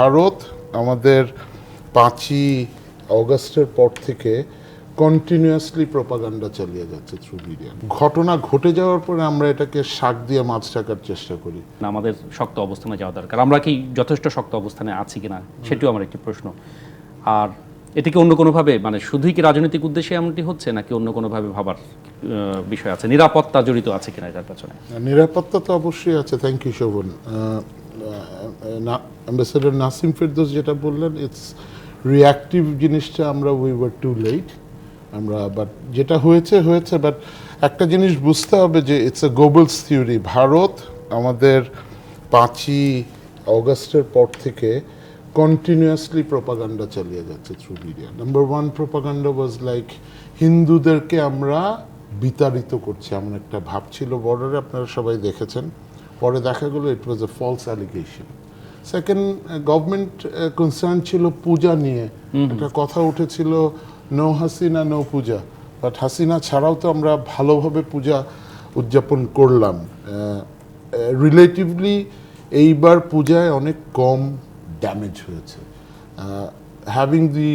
ভারত আমাদের পাঁচই অগস্টের পর থেকে কন্টিনিউয়াসলি প্রপাগান্ডা চালিয়ে যাচ্ছে থ্রু মিডিয়া ঘটনা ঘটে যাওয়ার পরে আমরা এটাকে শাক দিয়ে মাছ রাখার চেষ্টা করি। না, আমাদের শক্ত অবস্থানে যাওয়া দরকার। আমরা কি যথেষ্ট শক্ত অবস্থানে আছি কিনা সেটিও আমার একটি প্রশ্ন। আর এটিকে অন্য কোনোভাবে মানে শুধুই কি রাজনৈতিক উদ্দেশ্যে এমনটি হচ্ছে নাকি অন্য কোনোভাবে ভাবার বিষয় আছে? নিরাপত্তা জড়িত আছে কিনা এটার পেছনে? নিরাপত্তা তো অবশ্যই আছে thank you Shovon. Ambassador Nasim Ferdous যেটা বললেন ইটস রিয়াক্টিভ জিনিসটা আমরা উই ওয়ার টু লেট আমরা বাট যেটা হয়েছে হয়েছে বাট একটা জিনিস বুঝতে হবে যে it's a Goebbels theory Bharat আমাদের পাঁচই অগস্টের পর থেকে কন্টিনিউয়াসলি প্রপাগান্ডা চালিয়ে যাচ্ছে through media number one propaganda was like হিন্দুদেরকে আমরা বিতাড়িত করছি, এমন একটা ভাব ছিল। বর্ডারে আপনারা সবাই দেখেছেন। পরে দেখা গেলো it was a false allegation second government concern ছিল পূজা নিয়ে। একটা কথা উঠেছিল no Hasina no puja. But Hasina ছাড়াও তো আমরা ভালোভাবে পূজা উদযাপন করলাম। রিলেটিভলি এইবার পূজায় অনেক কম ড্যামেজ হয়েছে। হ্যাভিং দি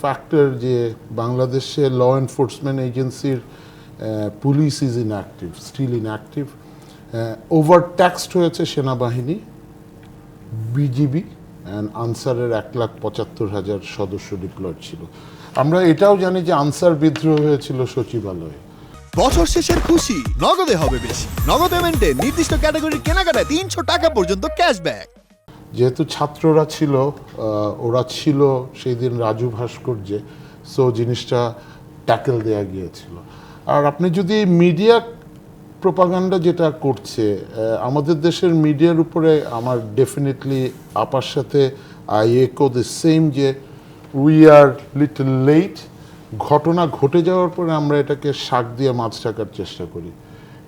ফ্যাক্টর যে বাংলাদেশে ল এনফোর্সমেন্ট এজেন্সির police is inactive still inactive over taxed হয়েছে সেনাবাহিনী বিজিবি অ্যান্ড আনসারের এক লাখ পঁচাত্তর হাজার সদস্য ডিপ্লয়েড ছিল। আমরা এটাও জানি যে আনসার বিদ্রোহ হয়েছিল সচিবালয়ে। বছর শেষের খুশি নগদে হবে বেশি। নগদ পেমেন্টে নির্দিষ্ট ক্যাটাগরির কেনাকাটায় তিনশো টাকা পর্যন্ত ক্যাশব্যাক যেহেতু ছাত্ররা ছিল ওরা ছিল সেই দিন রাজু ভাস্কর্যে সো জিনিসটা ট্যাকেল দেয়া গিয়েছিল। আর আপনি যদি মিডিয়া প্রপাগান্ডা যেটা করছে আমাদের দেশের মিডিয়ার উপরে আমার ডেফিনেটলি আপার সাথে আই একো দ্য সেম যে উই আর লিটল লেট ঘটনা ঘটে যাওয়ার পরে আমরা এটাকে শাক দিয়ে মাছ রাখার চেষ্টা করি।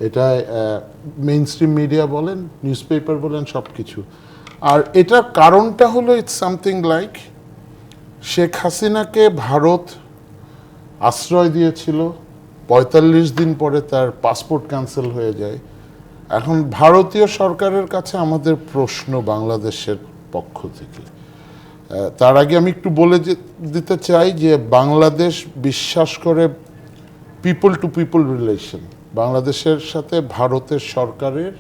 এটা মেইন স্ট্রিম মিডিয়া বলেন নিউজ পেপার বলেন সব কিছু আর এটার কারণটা হলো ইটস সামথিং লাইক শেখ হাসিনাকে ভারত আশ্রয় দিয়েছিল পঁয়তাল্লিশ দিন পরে তার পাসপোর্ট ক্যান্সেল হয়ে যায়। এখন ভারতীয় সরকারের কাছে আমাদের প্রশ্ন বাংলাদেশের পক্ষ থেকে। তার আগে আমি একটু বলে দিতে চাই যে বাংলাদেশ বিশ্বাস করে পিপল টু পিপল রিলেশন বাংলাদেশের সাথে ভারতের সরকারের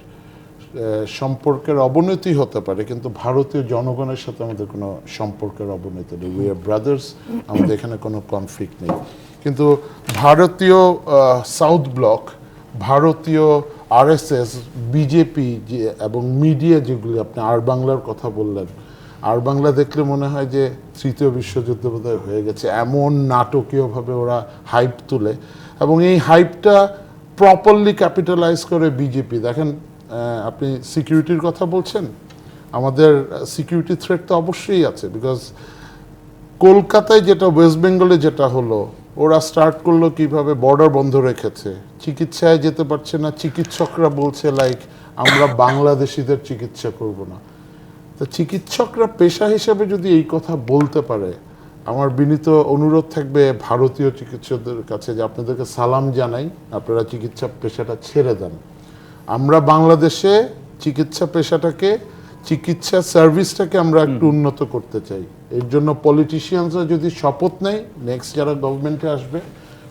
সম্পর্কের অবনতি হতে পারে, কিন্তু ভারতীয় জনগণের সাথে আমাদের কোনো সম্পর্কের অবনতি নেই। উই আর ব্রাদার্স আমাদের এখানে কোনো কনফ্লিক্ট নেই। কিন্তু ভারতীয় সাউথ ব্লক ভারতীয় আরএসএস বিজেপি যে, এবং মিডিয়া যেগুলি, আপনি আর বাংলার কথা বললেন, আর বাংলা দেখলে মনে হয় যে তৃতীয় বিশ্বযুদ্ধ বোধহয় হয়ে গেছে। এমন নাটকীয়ভাবে ওরা হাইপ তুলে, এবং এই হাইপটা প্রপারলি ক্যাপিটালাইজ করে বিজেপি দেখেন আপনি সিকিউরিটির কথা বলছেন, আমাদের সিকিউরিটি থ্রেট তো অবশ্যই আছে বিকজ কলকাতায় যেটা ওয়েস্ট বেঙ্গলে যেটা হলো ওরা স্টার্ট করল কীভাবে বর্ডার বন্ধ রেখেছে। চিকিৎসায় যেতে পারছে না, চিকিৎসকরা বলছে লাইক আমরা বাংলাদেশিদের চিকিৎসা করব না। তো চিকিৎসকরা পেশা হিসেবে যদি এই কথা বলতে পারে, আমার বিনীত অনুরোধ থাকবে ভারতীয় চিকিৎসকদের কাছে যে আপনাদেরকে সালাম জানাই, আপনারা চিকিৎসা পেশাটা ছেড়ে দেন। আমরা বাংলাদেশে চিকিৎসা পেশাটাকে চিকিৎসা সার্ভিসটাকে আমরা একটু উন্নত করতে চাই। এর জন্য পলিটিশিয়ানসরা যদি শপথ নেয় নেক্সট যারা গভর্নমেন্টে আসবে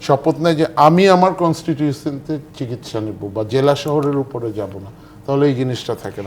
শপথ নেয় যে আমি আমার কনস্টিটিউশনতে চিকিৎসা নেব বা জেলা শহরের উপরে যাব না তাহলে এই জিনিসটা থাকে না।